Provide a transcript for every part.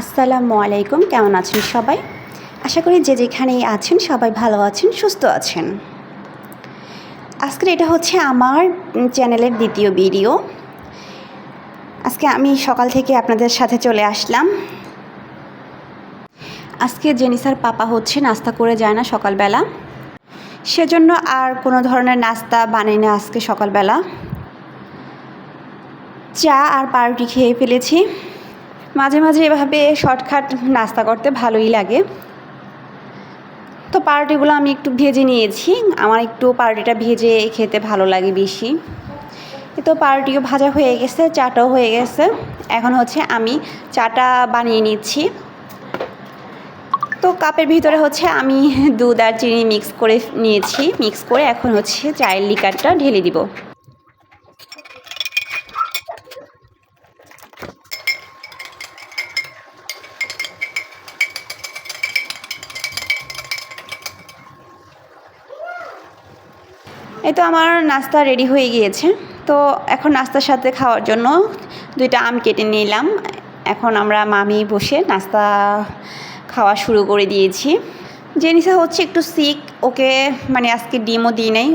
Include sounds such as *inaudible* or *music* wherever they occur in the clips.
আসসালামু আলাইকুম, কেমন আছেন সবাই? আশা করি যে যেখানেই আছেন সবাই ভালো আছেন, সুস্থ আছেন। আজকের এটা হচ্ছে আমার চ্যানেলের দ্বিতীয় ভিডিও। আজকে আমি সকাল থেকে আপনাদের সাথে চলে আসলাম। আজকে জেনিসার পাপা হচ্ছে, নাস্তা করে যায় না সকালবেলা। সেজন্য আর কোনো ধরনের নাস্তা বানাই না আজকে সকালবেলা। চা আর পাউরুটি খেয়ে ফেলেছি। মাঝে মাঝে এভাবে শর্টকাট নাস্তা করতে ভালোই লাগে। তো পাউরুটিগুলো আমি একটু ভেজে নিয়েছি। আমার একটু পাউরুটিটা ভেজে খেতে ভালো লাগে বেশি। তো পাউরুটিও ভাজা হয়ে গেছে, চাটাও হয়ে গেছে। এখন হচ্ছে আমি চাটা বানিয়ে নিচ্ছি। তো কাপের ভিতরে হচ্ছে আমি দুধ আর চিনি মিক্স করে নিয়েছি। মিক্স করে এখন হচ্ছে চায়ের লিকারটা ঢেলে দিব। এই তো আমার নাস্তা রেডি হয়ে গিয়েছে। তো এখন নাস্তার সাথে খাওয়ার জন্য দুইটা আম কেটে নিলাম। এখন আমরা মামি বসে নাস্তা খাওয়া শুরু করে দিয়েছি। জেনিসা হচ্ছে একটু সিক ওকে মানে আজকে ডিমও দিই নাই।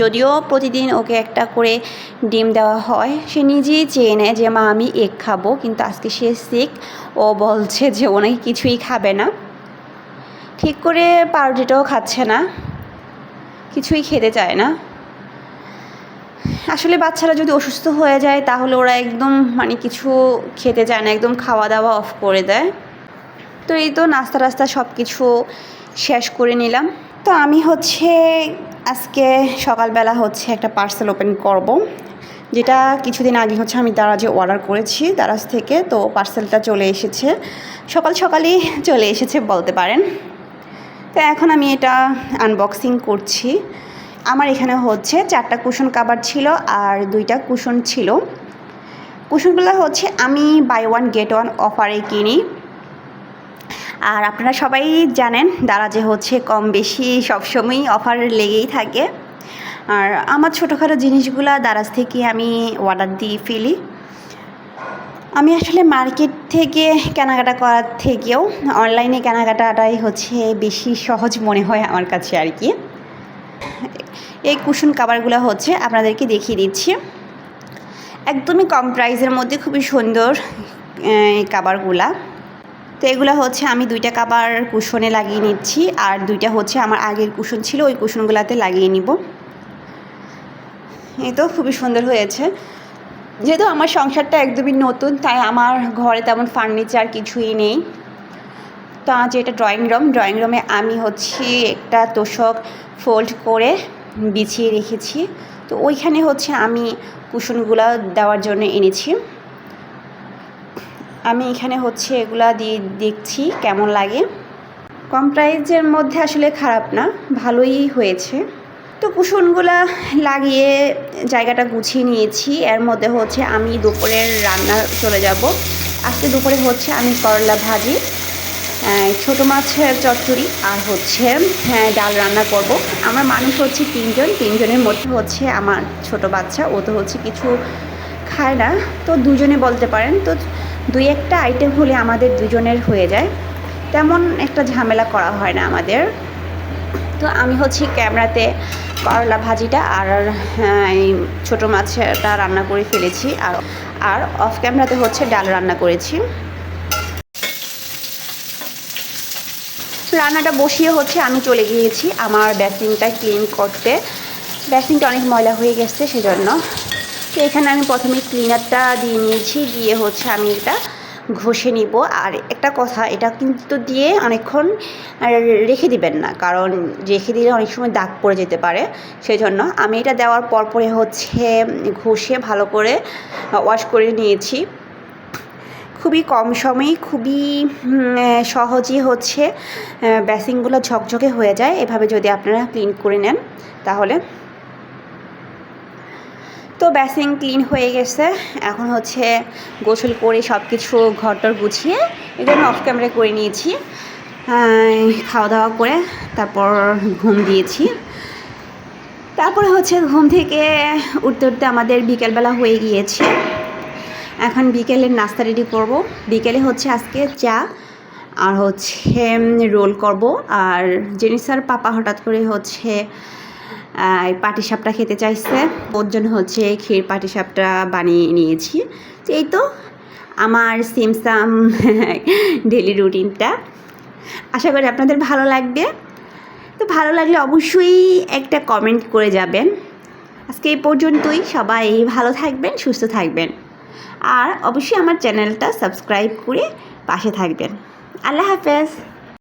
যদিও প্রতিদিন ওকে একটা করে ডিম দেওয়া হয়, সে নিজেই চেয়ে নেয় যে, মা, আমি এগ খাব। কিন্তু আজকে সে সিক ও বলছে যে, ও নাকি কিছুই খাবে না। ঠিক করে পাউরুটিটাও খাচ্ছে না। কিছুই খেতে চায় না। আসলে বাচ্চারা যদি অসুস্থ হয়ে যায়, তাহলে ওরা একদম মানে কিছু খেতে চায় না, একদম খাওয়া দাওয়া অফ করে দেয়। তো এই তো নাস্তা টাস্তা সব কিছু শেষ করে নিলাম। তো আমি হচ্ছে আজকে সকালবেলা হচ্ছে একটা পার্সেল ওপেন করব, যেটা কিছুদিন আগে হচ্ছে আমি দারাজে অর্ডার করেছি, দারাজ থেকে। তো পার্সেলটা চলে এসেছে। সকাল সকালই চলে এসেছে বলতে পারেন। তো এখন আমি এটা আনবক্সিং করছি। আমার এখানে হচ্ছে চারটা কুশন কাবার ছিল আর দুইটা কুশন ছিল। কুশনগুলো হচ্ছে আমি বাই ওয়ান গেট ওয়ান অফারে কিনি। আর আপনারা সবাই জানেন দারাজে হচ্ছে কম বেশি সবসময়ই অফার লেগেই থাকে। আর আমার ছোটোখাটো জিনিসগুলো দারাজ থেকে আমি অর্ডার দিয়ে ফেলি। আমি আসলে মার্কেট থেকে কেনাকাটা করার থেকেও অনলাইনে কেনাকাটাটাই হচ্ছে বেশি সহজ মনে হয় আমার কাছে আর কি। এই কুশন কাভারগুলো হচ্ছে আপনাদেরকে দেখিয়ে দিচ্ছি। একদমই কম প্রাইসের মধ্যে খুবই সুন্দর এই কাভারগুলা তো এগুলো হচ্ছে আমি দুইটা কাবার কুশনে লাগিয়ে নিচ্ছি আর দুইটা হচ্ছে আমার আগের কুশন ছিল, ওই কুশনগুলোতে লাগিয়ে নিব। এই তো খুবই সুন্দর হয়েছে। যেহেতু আমার সংসারটা একদমই নতুন, তাই আমার ঘরে তেমন ফার্নিচার কিছুই নেই। তো আজ এটা ড্রয়িং রুম ড্রয়িং রুমে আমি হচ্ছে একটা তোষক ফোল্ড করে বিছিয়ে রেখেছি। তো ওইখানে হচ্ছে আমি কুশনগুলো দেওয়ার জন্য এনেছি। আমি এখানে হচ্ছে এগুলা দিয়ে দেখছি কেমন লাগে। কম প্রাইজের মধ্যে আসলে খারাপ না, ভালোই হয়েছে। তো কুশনগুলা লাগিয়ে জায়গাটা গুছিয়ে নিয়েছি। এর মধ্যে হচ্ছে আমি দুপুরের রান্না চলে যাব। আজকে দুপুরে হচ্ছে আমি করলা ভাজি ছোটো মাছের চচ্চড়ি আর হচ্ছে হ্যাঁ, ডাল রান্না করব। আমার মানুষ হচ্ছে তিনজন তিনজনের মধ্যে হচ্ছে আমার ছোট বাচ্চা ও তো হচ্ছে কিছু খায় না। তো দুজনে বলতে পারেন তো দুই একটা আইটেম হলে আমাদের দুজনের হয়ে যায়। তেমন একটা ঝামেলা করা হয় না আমাদের। তো আমি হচ্ছে ক্যামেরাতে করলা ভাজিটা আর এই ছোটো মাছটা রান্না করে ফেলেছি আর আর অফ ক্যামেরাতে হচ্ছে ডাল রান্না করেছি। রান্নাটা বসিয়ে হচ্ছে আমি চলে গিয়েছি আমার বেসিনটা ক্লিন করতে। বেসিনটা অনেক ময়লা হয়ে গেছে সেজন্য। তো এখানে আমি প্রথমে ক্লিনারটা দিয়ে নিয়েছি, দিয়ে হচ্ছে আমি এটা ঘষে নিব। আর একটা কথা এটা কিন্তু দিয়ে অনেকক্ষণ রেখে দিবেন না কারণ রেখে দিলে অনেক সময় দাগ পড়ে যেতে পারে। সেই জন্য আমি এটা দেওয়ার পর পরে হচ্ছে ঘষে ভালো করে ওয়াশ করে নিয়েছি। খুবই কম সময়ে খুবই উম, সহজেই হচ্ছে বেসিনগুলো ঝকঝকে হয়ে যায়। এভাবে যদি আপনারা ক্লিন করে নেন তাহলে তো বেসিন ক্লিন হয়ে গেছে। এখন হচ্ছে গোসল করে সব কিছু ঘরটর গুছিয়ে এটা আমি অফ ক্যামেরা করে নিয়েছি। খাওয়া দাওয়া করে তারপর ঘুম দিয়েছি। তারপরে হচ্ছে ঘুম থেকে উঠতে উঠতে আমাদের বিকেলবেলা হয়ে গিয়েছে। এখন বিকেলের নাস্তা রেডি করব। বিকেলে হচ্ছে আজকে চা আর হচ্ছে রোল করব। আর জেনিসার পাপা হঠাৎ করে হচ্ছে পাটিসাপটা খেতে চাইছে। ওর জন্য হচ্ছে ক্ষীর পাটিসাপটা বানিয়ে নিয়েছি। তো এই তো আমার সিমসাম *laughs* ডেলি রুটিনটা আশা করি আপনাদের ভালো লাগবে। তো ভালো লাগলে অবশ্যই একটা কমেন্ট করে যাবেন। আজকে এই পর্যন্তই। সবাই ভালো থাকবেন, সুস্থ থাকবেন। আর অবশ্যই আমার চ্যানেলটা সাবস্ক্রাইব করে পাশে থাকবেন। আল্লাহ হাফেজ।